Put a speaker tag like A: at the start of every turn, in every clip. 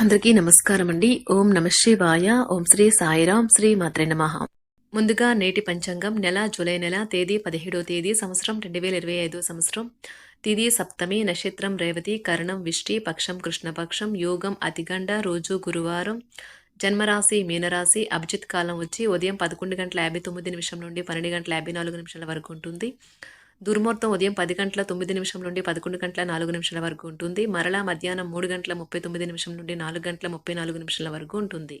A: అందరికీ నమస్కారం అండి ఓం నమ శివాయ. ఓం శ్రీ సాయిరాం శ్రీ మాత్రే నమ. ముందుగా నేటి పంచాంగం నెల జూలై నెల తేదీ పదిహేడో తేదీ సంవత్సరం రెండు వేల ఇరవై ఐదో సంవత్సరం. తిది సప్తమి నక్షత్రం రేవతి కరణం విష్టి పక్షం కృష్ణపక్షం యోగం అతిగండ రోజు గురువారం. జన్మరాశి మీనరాశి అభిజిత్ కాలం వచ్చి ఉదయం పదకొండు గంటల యాభై తొమ్మిది నిమిషం నుండి పన్నెండు గంటల యాభై నాలుగు నిమిషాల వరకు ఉంటుంది. దుర్ముహూర్తం ఉదయం పది గంటల తొమ్మిది నిమిషం నుండి పదకొండు గంటల నాలుగు నిమిషాల వరకు ఉంటుంది. మరలా మధ్యాహ్నం మూడు గంటల ముప్పై తొమ్మిది నిమిషం నుండి నాలుగు గంటల ముప్పై నాలుగు నిమిషాల వరకు ఉంటుంది.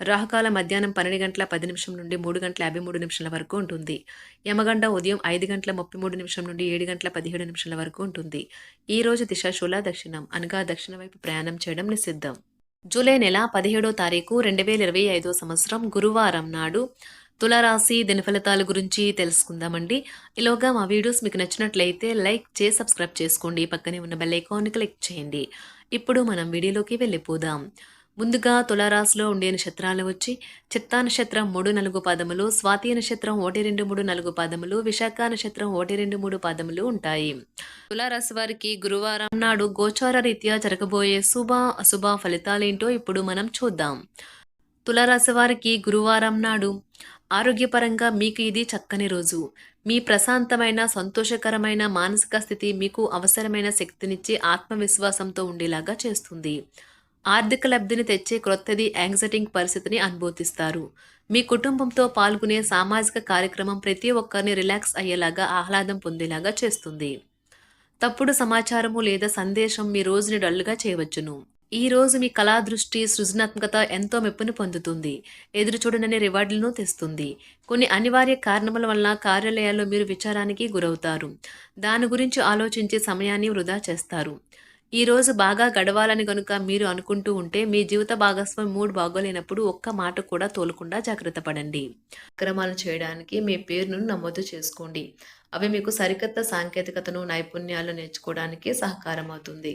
A: రాహుకాల మధ్యాహ్నం పన్నెండు గంటల పది నిమిషం నుండి మూడు గంటల యాభై మూడు నిమిషాల వరకు ఉంటుంది. యమగండ ఉదయం ఐదు గంటల ముప్పై మూడు నిమిషం నుండి ఏడు గంటల పదిహేడు నిమిషాల వరకు ఉంటుంది. ఈ రోజు దిశ శూల దక్షిణం అనగా దక్షిణ వైపు ప్రయాణం చేయడం నిషిద్ధం. జూలై నెల పదిహేడో తారీఖు రెండు వేల ఇరవై ఐదో సంవత్సరం గురువారం నాడు తులారాశి దిన ఫలితాల గురించి తెలుసుకుందామండి. ఈలోగా మా వీడియోస్ మీకు నచ్చినట్లయితే లైక్ చేసి సబ్స్క్రైబ్ చేసుకోండి. పక్కనే ఉన్న బెల్ క్లిక్ చేయండి. ఇప్పుడు మనం వీడియోలోకి వెళ్ళిపోదాం. ముందుగా తులారాశిలో ఉండే నక్షత్రాలు వచ్చి చిత్తా నక్షత్రం మూడు నలుగు పాదములు స్వాతి నక్షత్రం ఒకటి రెండు మూడు నలుగు పాదములు విశాఖ నక్షత్రం ఒకటి రెండు మూడు పాదములు ఉంటాయి. తులారాశి వారికి గురువారం నాడు గోచార రీత్యా జరగబోయే శుభ అశుభ ఫలితాలేంటో ఇప్పుడు మనం చూద్దాం. తులారాశి వారికి గురువారం నాడు ఆరోగ్యపరంగా మీకు ఇది చక్కని రోజు. మీ ప్రశాంతమైన సంతోషకరమైన మానసిక స్థితి మీకు అవసరమైన శక్తినిచ్చి ఆత్మవిశ్వాసంతో ఉండేలాగా చేస్తుంది. ఆర్థిక లబ్ధిని తెచ్చే క్రొత్తది యాంగ్జైటింగ్ పరిస్థితిని అనుభూతిస్తారు. మీ కుటుంబంతో పాల్గొనే సామాజిక కార్యక్రమం ప్రతి ఒక్కరిని రిలాక్స్ అయ్యేలాగా ఆహ్లాదం పొందేలాగా చేస్తుంది. తప్పుడు సమాచారము లేదా సందేశం మీ రోజుని డల్గా చేయవచ్చును. ఈ రోజు మీ కళా దృష్టి సృజనాత్మకత ఎంతో మెప్పును పొందుతుంది. ఎదురు చూడనని రివార్డులను తెస్తుంది. కొన్ని అనివార్య కారణముల వలన కార్యాలయాల్లో మీరు విచారానికి గురవుతారు. దాని గురించి ఆలోచించే సమయాన్ని వృధా చేస్తారు. ఈ రోజు బాగా గడవాలని గనుక మీరు అనుకుంటూ ఉంటే మీ జీవిత భాగస్వామి మూడ్ బాగోలేనప్పుడు ఒక్క మాట కూడా తోలకుండా జాగ్రత్త పడండి. అక్రమాలు చేయడానికి మీ పేరును నమోదు చేసుకోండి. అవి మీకు సరికొత్త సాంకేతికతను నైపుణ్యాలు నేర్చుకోవడానికి సహకారం అవుతుంది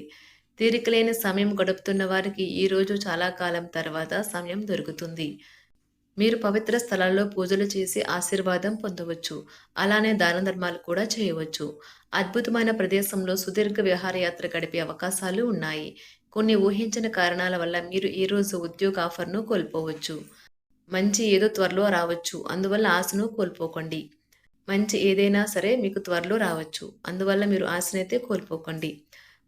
A: తీరికలేని సమయం గడుపుతున్న వారికి ఈరోజు చాలా కాలం తర్వాత సమయం దొరుకుతుంది. మీరు పవిత్ర స్థలాల్లో పూజలు చేసి ఆశీర్వాదం పొందవచ్చు. అలానే దాన ధర్మాలు కూడా చేయవచ్చు. అద్భుతమైన ప్రదేశంలో సుదీర్ఘ విహారయాత్ర గడిపే అవకాశాలు ఉన్నాయి. కొన్ని ఊహించిన కారణాల వల్ల మీరు ఈరోజు ఉద్యోగ ఆఫర్ను కోల్పోవచ్చు. మంచి ఏదో త్వరలో రావచ్చు. అందువల్ల ఆశను కోల్పోకండి. మంచి ఏదైనా సరే మీకు త్వరలో రావచ్చు. అందువల్ల మీరు ఆశనైతే కోల్పోకండి.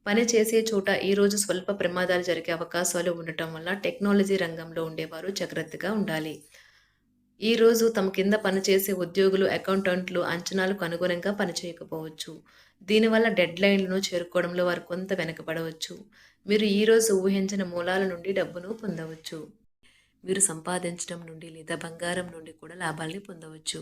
A: పని చేసే చోట ఈరోజు స్వల్ప ప్రమాదాలు జరిగే అవకాశాలు ఉండటం వల్ల టెక్నాలజీ రంగంలో ఉండేవారు జాగ్రత్తగా ఉండాలి. ఈరోజు తమ కింద పనిచేసే ఉద్యోగులు అకౌంటెంట్లు అంచనాలకు అనుగుణంగా పనిచేయకపోవచ్చు దీనివల్ల డెడ్ లైన్లను చేరుకోవడంలో వారు కొంత వెనకబడవచ్చు. మీరు ఈరోజు ఊహించిన మూలాల నుండి డబ్బును పొందవచ్చు. మీరు సంపాదించడం నుండి లేదా బంగారం నుండి కూడా లాభాల్ని పొందవచ్చు.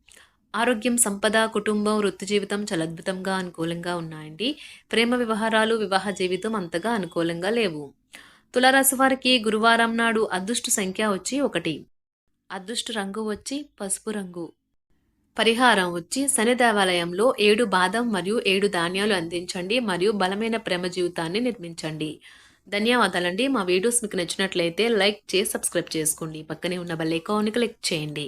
A: ఆరోగ్యం సంపద కుటుంబం వృత్తి జీవితం చాలా అద్భుతంగా అనుకూలంగా ఉన్నాయండి. ప్రేమ వ్యవహారాలు వివాహ జీవితం అంతగా అనుకూలంగా లేవు. తులారాశి వారికి గురువారం నాడు అదృష్ట సంఖ్య వచ్చి ఒకటి. అదృష్ట రంగు వచ్చి పసుపు రంగు. పరిహారం వచ్చి శని దేవాలయంలో ఏడు బాదం మరియు ఏడు ధాన్యాలు అందించండి మరియు బలమైన ప్రేమ జీవితాన్ని నిర్మించండి. ధన్యవాదాలండి. మా వీడియోస్ మీకు నచ్చినట్లయితే లైక్ చేసి సబ్స్క్రైబ్ చేసుకోండి. పక్కనే ఉన్న బెల్ ఐకాన్ని క్లిక్ చేయండి.